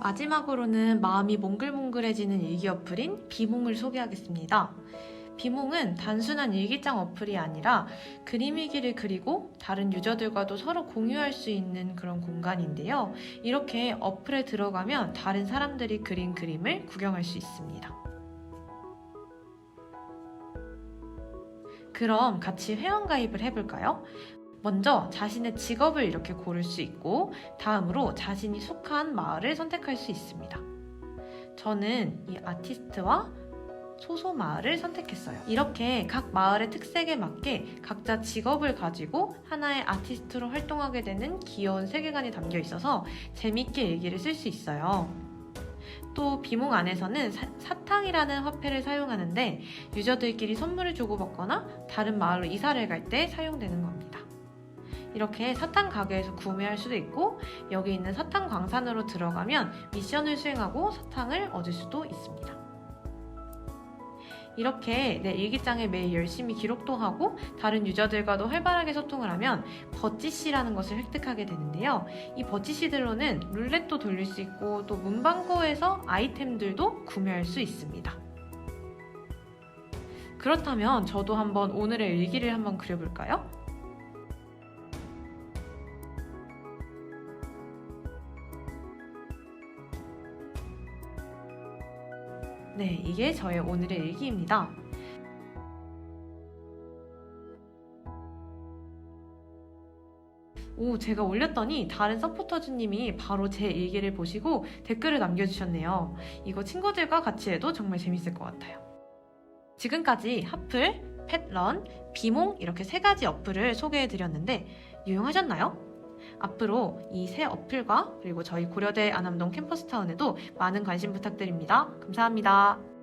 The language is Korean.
마지막으로는 마음이 몽글몽글해지는 일기 어플인 비몽을 소개하겠습니다. 비몽은 단순한 일기장 어플이 아니라 그림 일기를 그리고 다른 유저들과도 서로 공유할 수 있는 그런 공간인데요. 이렇게 어플에 들어가면 다른 사람들이 그린 그림을 구경할 수 있습니다. 그럼 같이 회원가입을 해볼까요? 먼저 자신의 직업을 이렇게 고를 수 있고 다음으로 자신이 속한 마을을 선택할 수 있습니다. 저는 이 아티스트와 소소 마을을 선택했어요. 이렇게 각 마을의 특색에 맞게 각자 직업을 가지고 하나의 아티스트로 활동하게 되는 귀여운 세계관이 담겨 있어서 재밌게 일기를 쓸 수 있어요. 또 비몽 안에서는 사, 사탕이라는 화폐를 사용하는데 유저들끼리 선물을 주고받거나 다른 마을로 이사를 갈 때 사용되는 겁니다. 이렇게 사탕 가게에서 구매할 수도 있고 여기 있는 사탕 광산으로 들어가면 미션을 수행하고 사탕을 얻을 수도 있습니다. 이렇게 내 일기장에 매일 열심히 기록도 하고 다른 유저들과도 활발하게 소통을 하면 버찌씨라는 것을 획득하게 되는데요. 이 버찌씨들로는 룰렛도 돌릴 수 있고 또 문방구에서 아이템들도 구매할 수 있습니다. 그렇다면 저도 한번 오늘의 일기를 한번 그려볼까요? 네, 이게 저의 오늘의 일기입니다. 오, 제가 올렸더니 다른 서포터즈님이 바로 제 일기를 보시고 댓글을 남겨주셨네요. 이거 친구들과 같이 해도 정말 재밌을 것 같아요. 지금까지 하플, 펫런, 비몽 이렇게 세 가지 어플을 소개해드렸는데 유용하셨나요? 앞으로 이 새 어플과 그리고 저희 고려대 안암동 캠퍼스타운에도 많은 관심 부탁드립니다. 감사합니다.